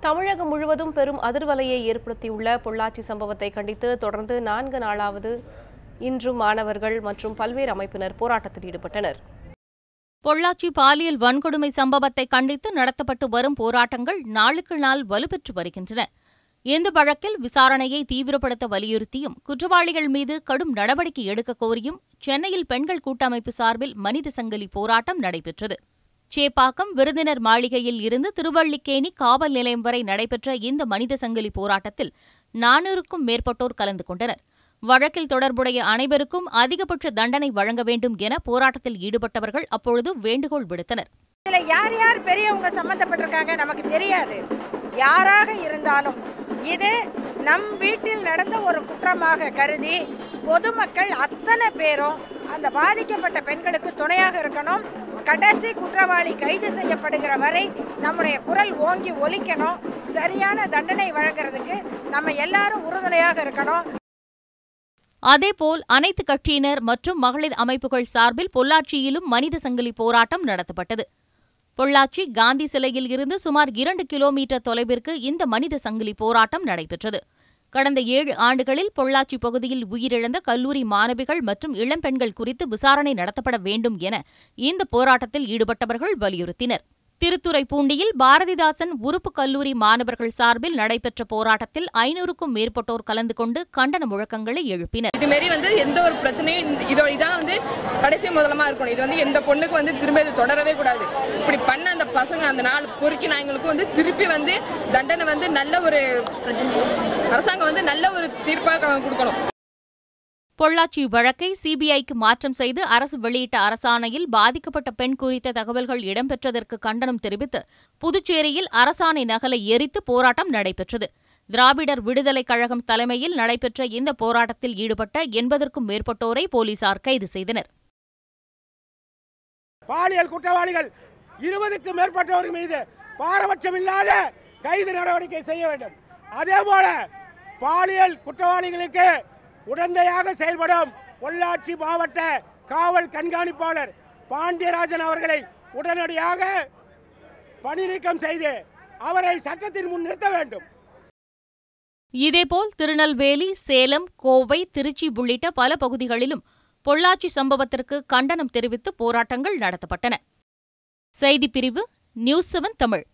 தமிழகம் முழுவதும் பெரும் அதிர்வலையை ஏற்படுத்தியுள்ள பொள்ளாச்சி சம்பவத்தை கண்டித்து தொடர்ந்து நான்கு நாளாவது இன்றும் மாணவர்கள் மற்றும் பல்வேறு அமைப்பினர் போராட்டத்தில் ஈடுபட்டனர். பொள்ளாச்சி பாலியல் வன்கொடுமை சம்பவத்தை கண்டித்து நடத்தப்பட்டு வரும் போராட்டங்கள் நாளுக்கு நாள் வலுப்பெற்று வருகின்றன. இந்த வழக்கில் விசாரணையை தீவிரப்படுத்த வலியுறுத்தியும் குற்றவாளிகள் மீது கடும் நடவடிக்கை எடுக்க கோரியும் சென்னையில் பெண்கள் கூட்டமைப்பு சார்பில் மனித சங்கிலி போராட்டம் நடைபெற்றது. சேப்பாக்கம் விருந்தினர் மாளிகையில் இருந்து திருவள்ளிக்கேணி காவல் நிலையம் வரை நடைபெற்ற இந்த மனித சங்கிலி போராட்டத்தில் நானூறுக்கும் மேற்பட்டோர் கலந்து கொண்டனர். வழக்கில் தொடர்புடைய அனைவருக்கும் அதிகபட்ச தண்டனை வழங்க வேண்டும் என போராட்டத்தில் ஈடுபட்டவர்கள் அப்பொழுது வேண்டுகோள் விடுத்தனர். இதுல யார் யார் பெரியவங்க சம்பந்தப்பட்டிருக்காங்க நமக்கு தெரியாது. யாராக இருந்தாலும் இது நம் வீட்டில் நடந்த ஒரு குற்றமாக கருதி பொதுமக்கள் அத்தனை பேரும் அந்த பாதிக்கப்பட்ட பெண்களுக்கு துணையாக இருக்கணும். கடைசி குற்றவாளி கைது செய்யப்படுகிற வரை நம்முடைய குரல் ஓங்கி ஒலிக்கணும். சரியான தண்டனை வழங்குறதுக்கு நம்ம எல்லாரும் உறுதுணையாக இருக்கணும். அதேபோல் அனைத்து கட்சியினர் மற்றும் மகளிர் அமைப்புகள் சார்பில் பொள்ளாச்சியிலும் மனித சங்கிலி போராட்டம் நடத்தப்பட்டது. பொள்ளாச்சி காந்தி சிலையில் இருந்து சுமார் இரண்டு கிலோமீட்டர் தொலைவிற்கு இந்த மனித சங்கிலி போராட்டம் நடைபெற்றது. கடந்த ஏழு ஆண்டுகளில் பொள்ளாச்சி பகுதியில் உயிரிழந்த கல்லூரி மாணவிகள் மற்றும் இளம்பெண்கள் குறித்து விசாரணை நடத்தப்பட வேண்டும் என இந்த போராட்டத்தில் ஈடுபட்டவர்கள் வலியுறுத்தினர். திருத்துறைப்பூண்டியில் பாரதிதாசன் உறுப்பு கல்லூரி மாணவர்கள் சார்பில் நடைபெற்ற போராட்டத்தில் ஐநூறுக்கும் மேற்பட்டோர் கலந்து கொண்டு கண்டன முழக்கங்களை எழுப்பினர். இது மாரி வந்து எந்த ஒரு பிரச்சனையும் இதோ இதான் வந்து கடைசி முதலமா இருக்கணும். இது வந்து எந்த பொண்ணுக்கு வந்து திரும்ப இது தொடரவே கூடாது. இப்படி பண்ண அந்த பசங்க அந்த நாள் பொறுக்கி நாய்களுக்கு வந்து திருப்பி வந்து தண்டனை வந்து நல்ல ஒரு அரசாங்கம் வந்து நல்ல ஒரு தீர்ப்பாக கொடுக்கணும். பொள்ளாச்சி வழக்கை சிபிஐக்கு மாற்றம் செய்து அரசு வெளியிட்ட அரசாணையில் பாதிக்கப்பட்ட பெண் குறித்த தகவல்கள் இடம்பெற்றதற்கு கண்டனம் தெரிவித்து புதுச்சேரியில் அரசாணை நகலை எரித்து போராட்டம் நடைபெற்றது. திராவிடர் விடுதலைக் கழகம் தலைமையில் நடைபெற்ற இந்த போராட்டத்தில் ஈடுபட்ட எண்பதற்கும் மேற்பட்டோரை போலீசார் கைது செய்தனர். பாலியல் குற்றவாளிகள் இருபதுக்கும் மேற்பட்டவர்கள் மீது பாரபட்சம் இல்லாத கைது நடவடிக்கை செய்ய வேண்டும். அதே போல பாலியல் குற்றவாளிகளுக்கு உடந்தையாக செயல்படும் பொள்ளாச்சி மாவட்ட காவல் கண்காணிப்பாளர் பாண்டியராஜன் அவர்களை உடனடியாக பணி நீக்கம் செய்து அவரை சட்டத்தின் முன் நிறுத்த வேண்டும். இதேபோல் திருநெல்வேலி சேலம் கோவை திருச்சி உள்ளிட்ட பல பகுதிகளிலும் பொள்ளாச்சி சம்பவத்திற்கு கண்டனம் தெரிவித்து போராட்டங்கள் நடத்தப்பட்டன. செய்திப்பிரிவு நியூஸ் செவன் தமிழ்.